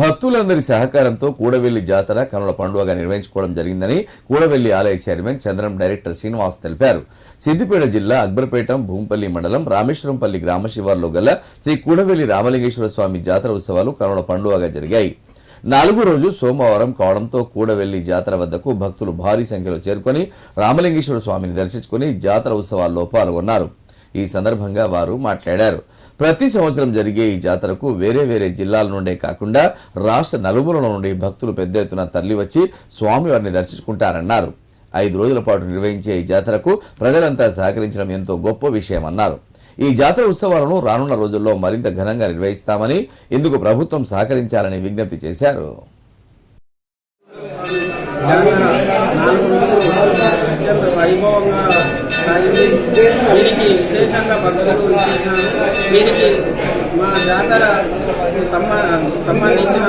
భక్తులందరి సహకారంతో కూడవెల్లి జాతర కనుల పండుగగా నిర్వహించుకోవడం జరిగిందని కూడవెల్లి ఆలయ చైర్మన్ చంద్రం డైరెక్టర్ శ్రీనివాస్ తెలిపారు. సిద్దిపేట జిల్లా అక్బర్పేట భూంపల్లి మండలం రామేశ్వరంపల్లి గ్రామ శివార్లో గల శ్రీ కూడవెల్లి రామలింగేశ్వర స్వామి జాతర ఉత్సవాలు కనుల పండుగగా జరిగాయి. నాలుగో రోజు సోమవారం కావడంతో కూడవెల్లి జాతర వద్దకు భక్తులు భారీ సంఖ్యలో చేరుకొని రామలింగేశ్వర స్వామిని దర్శించుకుని జాతర ఉత్సవాల్లో పాల్గొన్నారు. ఈ సందర్భంగా వారు మాట్లాడారు. ప్రతి సంవత్సరం జరిగే ఈ జాతరకు వేరే వేరే జిల్లాల నుండే కాకుండా రాష్ట్ర నలుమూలల నుండి భక్తులు పెద్ద ఎత్తున తరలివచ్చి స్వామివారిని దర్శించుకుంటారన్నారు. ఐదు రోజుల పాటు నిర్వహించే ఈ జాతరకు ప్రజలంతా సహకరించడం ఎంతో గొప్ప విషయమన్నారు ఈ జాతర ఉత్సవాలను రానున్న రోజుల్లో మరింత ఘనంగా నిర్వహిస్తామని ఇందుకు ప్రభుత్వం సహకరించాలని విజ్ఞప్తి చేశారు. జాతర నాలుగు రోజులు అత్యంత వైభవంగా సాగింది. దీనికి విశేషంగా భక్తులు విశేషాలు. దీనికి మా జాతర సంబంధించిన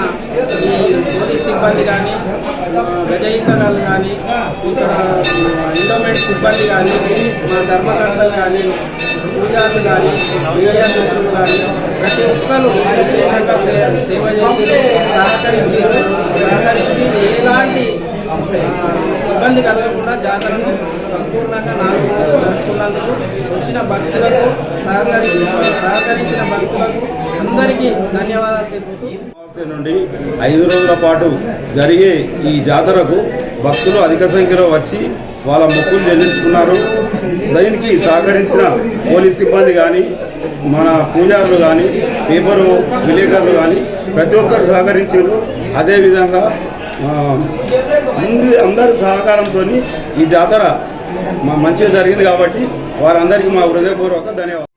ఈ పోలీస్ సిబ్బంది కానీ గజయితరాలు కానీ ఇక్కడ ఎండోమెంట్ సిబ్బంది కానీ మా ధర్మకర్తలు కానీ పూజారులు కానీ మీడియా మిత్రులు కానీ ప్రతి ఒక్కరు విశేషంగా సేవ చేసి సహకరించి సహకరించి ఎలాంటి ఇబ్బంది కలగకుండా జాతరను సంపూర్ణంగా నాలుగు జరుపుకున్నందుకు వచ్చిన భక్తులకు సహకరి సహకరించిన భక్తులకు అందరికీ ధన్యవాదాలు తెలుపుతూ నుండి ఐదు రోజుల పాటు జరిగే ఈ జాతరకు భక్తులు అధిక సంఖ్యలో వచ్చి వాళ్ళ మొక్కులు చెల్లించుకున్నారు. దీనికి సహకరించిన పోలీస్ సిబ్బంది కానీ మన పూజారులు కానీ పేపరు విలేకరులు కానీ ప్రతి ఒక్కరు సహకరించారు. అదేవిధంగా అందరి సహకారంతో ఈ జాతర మా మంచిగా జరిగింది కాబట్టి వారందరికీ మా హృదయపూర్వక ధన్యవాదాలు.